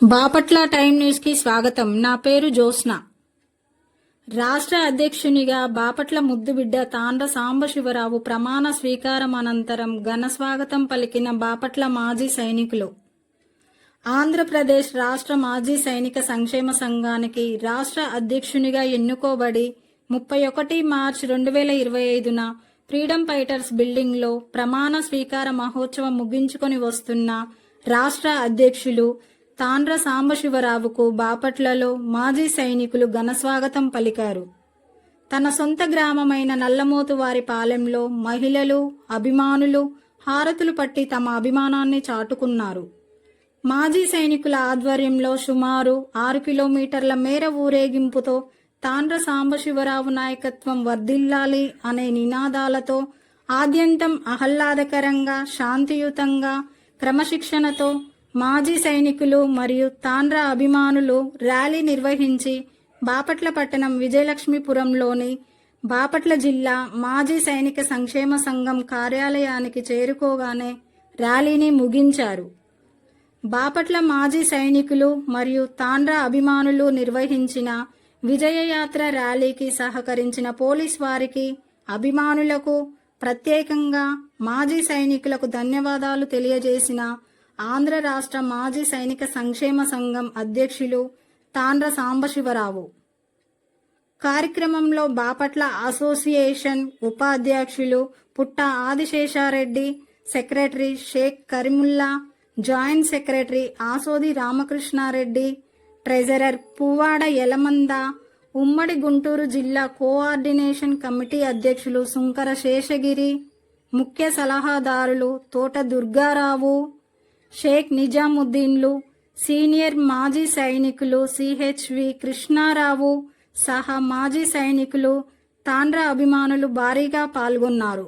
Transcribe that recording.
Bapatla time న్యూస్కి స్వాగతం. నా పేరు జ్యోత్స్న. రాష్ట్ర అధ్యక్షునిగా బాపట్ల ముద్దుబిడ్డ తాండ్ర సాంబశివరావు ప్రమాణ స్వీకారం అనంతరం ఘన స్వాగతం పలికిన బాపట్ల మాజీ సైనికులు. ఆంధ్రప్రదేశ్ రాష్ట్ర మాజీ సైనిక సంక్షేమ సంఘానికి రాష్ట్ర అధ్యక్షునిగా ఎన్నుకోబడి ముప్పై ఒకటి మార్చ్ రెండు వేల ఇరవై ఐదున ఫ్రీడమ్ ఫైటర్స్ బిల్డింగ్లో ప్రమాణ స్వీకార మహోత్సవం ముగించుకొని వస్తున్న రాష్ట్ర అధ్యక్షులు తాండ్ర సాంబశివరావుకు బాపట్లలో మాజీ సైనికులు ఘనస్వాగతం పలికారు. తన సొంత గ్రామమైన నల్లమోతు వారి పాలెంలో మహిళలు అభిమానులు హారతులు పట్టి తమ అభిమానాన్ని చాటుకున్నారు. మాజీ సైనికుల ఆధ్వర్యంలో సుమారు ఆరు కిలోమీటర్ల మేర ఊరేగింపుతో తాండ్ర సాంబశివరావు నాయకత్వం వర్ధిల్లాలి అనే నినాదాలతో ఆద్యంతం ఆహ్లాదకరంగా శాంతియుతంగా క్రమశిక్షణతో మాజీ సైనికులు మరియు తాండ్ర అభిమానులు ర్యాలీ నిర్వహించి బాపట్ల పట్టణం విజయలక్ష్మీపురంలోని బాపట్ల జిల్లా మాజీ సైనిక సంక్షేమ సంఘం కార్యాలయానికి చేరుకోగానే ర్యాలీని ముగించారు. బాపట్ల మాజీ సైనికులు మరియు తాండ్ర అభిమానులు నిర్వహించిన విజయయాత్ర ర్యాలీకి సహకరించిన పోలీస్ వారికి అభిమానులకు ప్రత్యేకంగా మాజీ సైనికులకు ధన్యవాదాలు తెలియజేసిన ఆంధ్ర రాష్ట్ర మాజీ సైనిక సంక్షేమ సంఘం అధ్యక్షులు తాండ్ర సాంబశివరావు. కార్యక్రమంలో బాపట్ల అసోసియేషన్ ఉపాధ్యక్షులు Putta Adiseshareddy secretary Shaik Karimulla joint secretary Asodi Ramakrishnareddy treasurer Puvvada Yalamanda ఉమ్మడి గుంటూరు జిల్లా కోఆర్డినేషన్ కమిటీ అధ్యక్షులు సుంకర శేషగిరి ముఖ్య సలహాదారులు తోట దుర్గారావు షేక్ నిజాముద్దీన్లు సీనియర్ మాజీ సైనికులు సిహెచ్వి కృష్ణారావు సహా మాజీ సైనికులు తాండ్ర అభిమానులు భారీగా పాల్గొన్నారు.